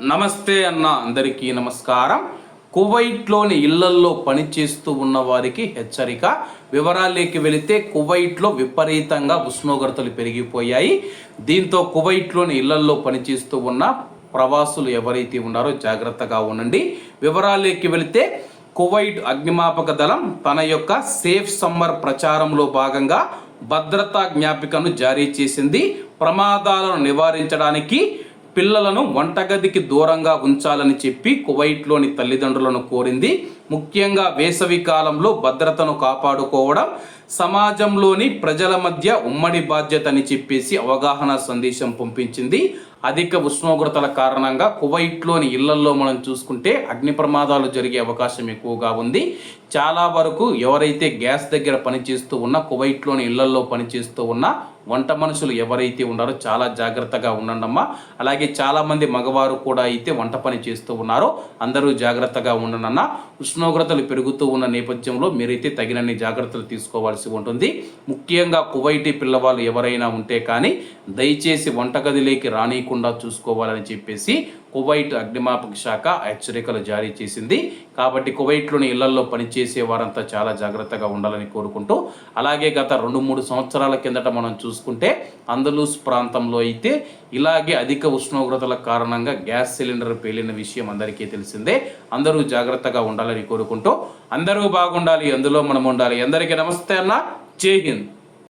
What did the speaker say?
నమస్తే అన్న అందరికీ నమస్కారం. కువైట్లోని ఇళ్ళల్లో పనిచేస్తూ ఉన్న వారికి హెచ్చరిక. వివరాలేకి వెళితే కువైట్లో విపరీతంగా ఉష్ణోగ్రతలు పెరిగిపోయాయి. దీంతో కువైట్లోని ఇళ్ళల్లో పనిచేస్తూ ఉన్న ప్రవాసులు ఎవరైతే ఉన్నారో జాగ్రత్తగా ఉండండి. వివరాలేకి వెళితే కువైట్ అగ్నిమాపక దళం తన యొక్క సేఫ్ సమ్మర్ ప్రచారంలో భాగంగా భద్రతా జ్ఞాపికను జారీ చేసింది. ప్రమాదాలను నివారించడానికి పిల్లలను వంటగదికి దూరంగా ఉంచాలని చెప్పి కువైట్లోని తల్లిదండ్రులను కోరింది ముఖ్యంగా వేసవి కాలంలో భద్రతను కాపాడుకోవడం సమాజంలోని ప్రజల మధ్య ఉమ్మడి బాధ్యత అని చెప్పేసి అవగాహన సందేశం పంపించింది. అధిక ఉష్ణోగ్రతల కారణంగా కువైట్లోని ఇళ్ళల్లో మనం చూసుకుంటే అగ్ని ప్రమాదాలు జరిగే అవకాశం ఎక్కువగా ఉంది. చాలా వరకు ఎవరైతే గ్యాస్ దగ్గర పనిచేస్తూ ఉన్న కువైట్లోని ఇళ్ళల్లో పనిచేస్తూ ఉన్న వంట మనుషులు ఎవరైతే ఉన్నారో చాలా జాగ్రత్తగా ఉండండమ్మా. అలాగే చాలామంది మగవారు కూడా అయితే వంట పని చేస్తూ ఉన్నారో అందరూ జాగ్రత్తగా ఉండనన్న ఉష్ణోగ్రతలు పెరుగుతూ ఉన్న నేపథ్యంలో మీరైతే తగినన్ని జాగ్రత్తలు తీసుకోవాల్సి ఉంటుంది. ముఖ్యంగా కువైటీ పిల్లవాళ్ళు ఎవరైనా ఉంటే కానీ దయచేసి వంటగదిలోకి రానియకుండా చూసుకోవాలని చెప్పేసి కువైట్ అగ్నిమాపక శాఖ హెచ్చరికలు జారీ చేసింది. కాబట్టి కువైట్లోని ఇళ్ళల్లో పనిచేసే వారంతా చాలా జాగ్రత్తగా ఉండాలని కోరుకుంటూ అలాగే గత రెండు మూడు సంవత్సరాల కిందట మనం చూసుకుంటే అందలూస్ ప్రాంతంలో అయితే ఇలాగే అధిక ఉష్ణోగ్రతల కారణంగా గ్యాస్ సిలిండర్ పేలిన విషయం అందరికీ తెలిసిందే. అందరూ జాగ్రత్తగా ఉండాలని కోరుకుంటూ అందరూ బాగుండాలి అందులో మనం ఉండాలి అందరికీ నమస్తే అన్న. జై హింద్.